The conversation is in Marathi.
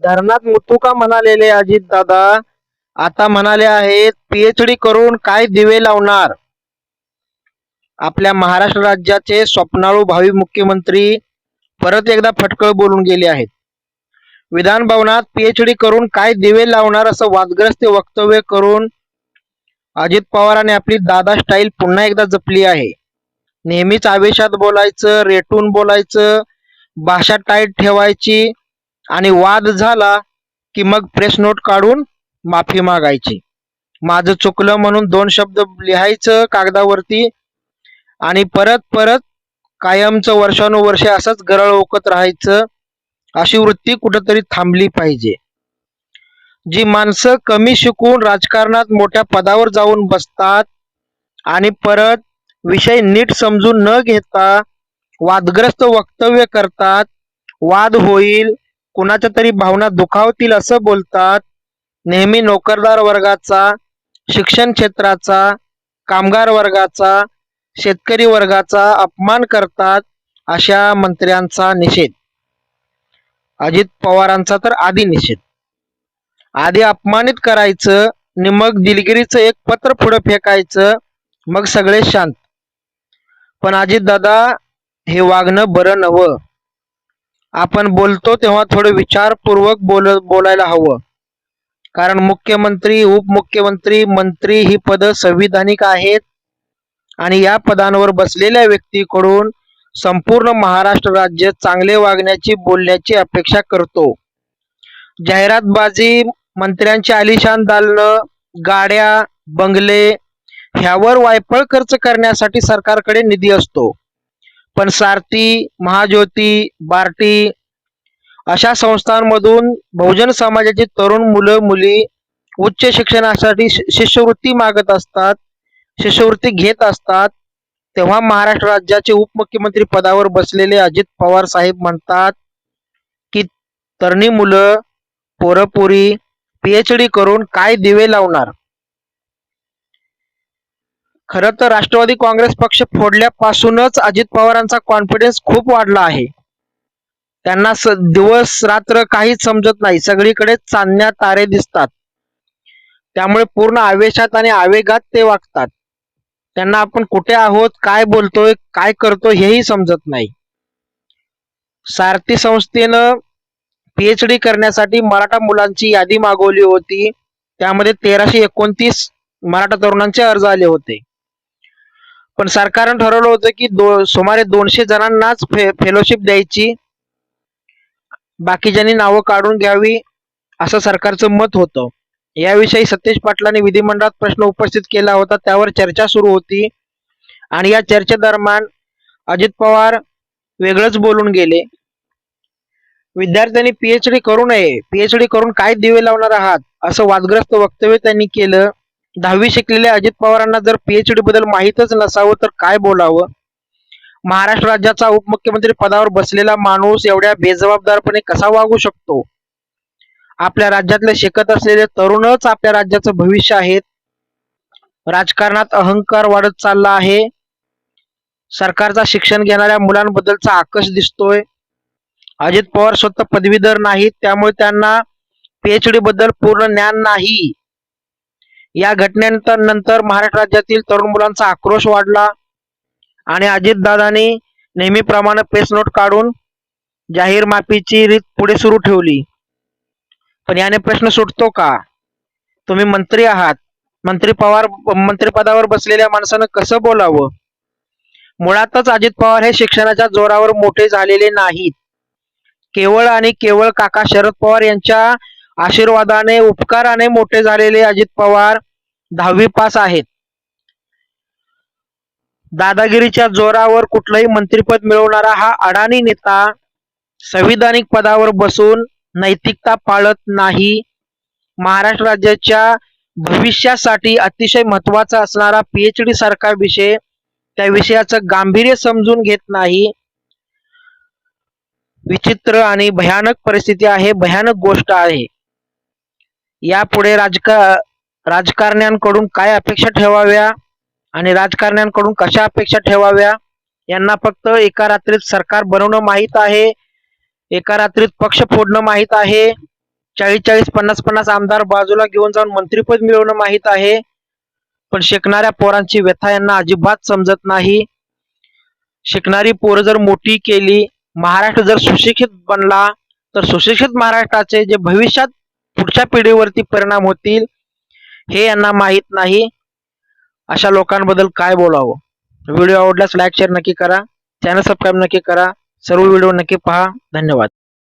धरणात मुतुका म्हणालेले अजित दादा? आता म्हणाले आहेत पीएचडी करून काय दिवे लावणार? आपल्या महाराष्ट्र राज्याचे स्वप्नाळू भावी मुख्यमंत्री परत एकदा फटकळ बोलून गेले आहेत. विधान भवनात पीएचडी करून काय दिवे लावणार असं वादग्रस्त वक्तव्य करून अजित पवारांनी आपली दादा स्टाईल पुन्हा एकदा जपली आहे. नेहमीच आवेशात बोलायचं रेटून बोलायचं भाषा टाईट ठेवायची आणि वाद झाला की मग प्रेस नोट काढून माफी मागायची. माझं चुकलं म्हणून दोन शब्द लिहायचं कागदावरती आणि परत परत कायमचं वर्षानुवर्षे असंच गरळ ओकत राहायचं अशी वृत्ती कुठंतरी थांबली पाहिजे. जी माणसं कमी शिकून राजकारणात मोठ्या पदावर जाऊन बसतात आणि परत विषय नीट समजून न घेता वादग्रस्त वक्तव्य करतात वाद होईल कुणाच्या तरी भावना दुखावतील असं बोलतात. नेहमी नोकरदार वर्गाचा शिक्षण क्षेत्राचा कामगार वर्गाचा शेतकरी वर्गाचा अपमान करतात अशा मंत्र्यांचा निषेध. अजित पवारांचा तर आधी निषेध. आधी अपमानित करायचं आणि मग दिलगिरीचं एक पत्र पुढं फेकायचं मग सगळे शांत. पण अजित दादा हे वागणं बरं नवं आपण बोलतो तेव्हा थोडं विचारपूर्वक बोल बोलायला हवं. कारण मुख्यमंत्री उपमुख्यमंत्री मंत्री ही पदं संविधानिक आहेत. आणि या पदांवर बसलेल्या व्यक्तीकडून संपूर्ण महाराष्ट्र राज्य चांगले वागण्याची बोलण्याची अपेक्षा करतो. जाहिरातबाजी मंत्र्यांची आलिशान दालनं गाड्या बंगले ह्यावर वायफळ खर्च करण्यासाठी सरकारकडे निधी असतो. पण सारथी महाज्योती बार्टी अशा संस्थांमधून बहुजन समाजाची तरुण मुलं मुली उच्च शिक्षणासाठी शि- शिष्यवृत्ती मागत असतात शिष्यवृत्ती घेत असतात. तेव्हा महाराष्ट्र राज्याचे उपमुख्यमंत्री पदावर बसलेले अजित पवार साहेब म्हणतात की तरणी मुलं पोरपोरी पीएचडी करून काय दिवे लावणार? खरं तर राष्ट्रवादी काँग्रेस पक्ष फोडल्यापासूनच अजित पवारांचा कॉन्फिडन्स खूप वाढला आहे. त्यांना स- दिवस रात्र काहीच समजत नाही. सगळीकडे चांदण्या तारे दिसतात. त्यामुळे पूर्ण आवेशात आणि आवेगात ते वागतात. त्यांना आपण कुठे आहोत काय बोलतोय काय करतोय हेही समजत नाही. सारथी संस्थेनं पीएचडी करण्यासाठी मराठा मुलांची यादी मागवली होती. त्यामध्ये तेराशे एकोणतीस मराठा तरुणांचे अर्ज आले होते. पण सरकारनं ठरवलं होतं की दो सुमारे दोनशे जणांनाच फे फेलोशिप द्यायची. बाकीच्यांनी नावं काढून घ्यावी असं सरकारचं मत होतं. याविषयी सतीश पाटलांनी विधिमंडळात प्रश्न उपस्थित केला होता त्यावर चर्चा सुरू होती. आणि या चर्चेदरम्यान अजित पवार वेगळंच बोलून गेले. विद्यार्थ्यांनी पीएचडी करू नये. पीएचडी करून काय दिवे लावणार आहात? असं वादग्रस्त वक्तव्य त्यांनी केलं. दहावी शिकलेल्या अजित पवारांना जर पीएचडी बद्दल माहीतच नसावं तर काय बोलावं? महाराष्ट्र राज्याचा उपमुख्यमंत्री पदावर बसलेला माणूस एवढ्या बेजबाबदारपणे कसा वागू शकतो? आपल्या राज्यातले शिकत असलेले तरुणच आपल्या राज्याचं भविष्य आहेत. राजकारणात अहंकार वाढत चालला आहे. सरकारचा शिक्षण घेणाऱ्या मुलांबद्दलचा आकर्ष दिसतोय. अजित पवार स्वतः पदवीधर नाहीत त्यामुळे त्यांना पीएचडी बद्दल पूर्ण ज्ञान नाही. या घटनेनंतर नंतर महाराष्ट्र राज्यातील तरुण मुलांचा आक्रोश वाढला. आणि अजितदादांनी नेहमीप्रमाणे प्रेस नोट काढून जाहीर माफीची रीत पुढे सुरू ठेवली. पण याने प्रश्न सुटतो का? तुम्ही मंत्री आहात. मंत्री पवार मंत्रिपदावर बसलेल्या माणसानं कसं बोलावं? मुळातच अजित पवार हे शिक्षणाच्या जोरावर मोठे झालेले नाहीत. केवळ आणि केवळ काका शरद पवार यांच्या आशीर्वादाने उपकाराने मोठे झालेले अजित पवार दहावी पास आहेत. दादागिरीच्या जोरावर कुठलंही मंत्रिपद मिळवणारा हा अडाणी नेता संविधानिक पदावर बसून नैतिकता पाळत नाही. महाराष्ट्र राज्याच्या भविष्यासाठी अतिशय महत्त्वाचा असणारा पीएचडी सारखा विषय त्या विषयाचं गांभीर्य समजून घेत नाही. विचित्र आणि भयानक परिस्थिती आहे भयानक गोष्ट आहे. यापुढे राजका राजकारण्यांकडून काय अपेक्षा ठेवाव्या आणि राजकारण्यांकडून कशा अपेक्षा ठेवाव्या? यांना फक्त एका रात्रीत सरकार बनवणं माहीत आहे एका रात्रीत पक्ष फोडणं माहीत आहे चाळीस चाळीस पन्नास पन्नास आमदार बाजूला घेऊन जाऊन मंत्रीपद मिळवणं माहीत आहे पण शिकणाऱ्या पोरांची व्यथा यांना अजिबात समजत नाही. शिकणारी पोरं जर मोठी केली महाराष्ट्र जर सुशिक्षित बनला तर सुशिक्षित महाराष्ट्राचे जे भविष्यात पुढच्या पिढीवरती परिणाम होतील हे यांना माहीत नाही. अशा लोकांबद्दल काय बोलावं? व्हिडिओ आवडल्यास लाईक शेअर नक्की करा. चॅनल सबस्क्राईब नक्की करा. सर्व व्हिडिओ नक्की पहा. धन्यवाद.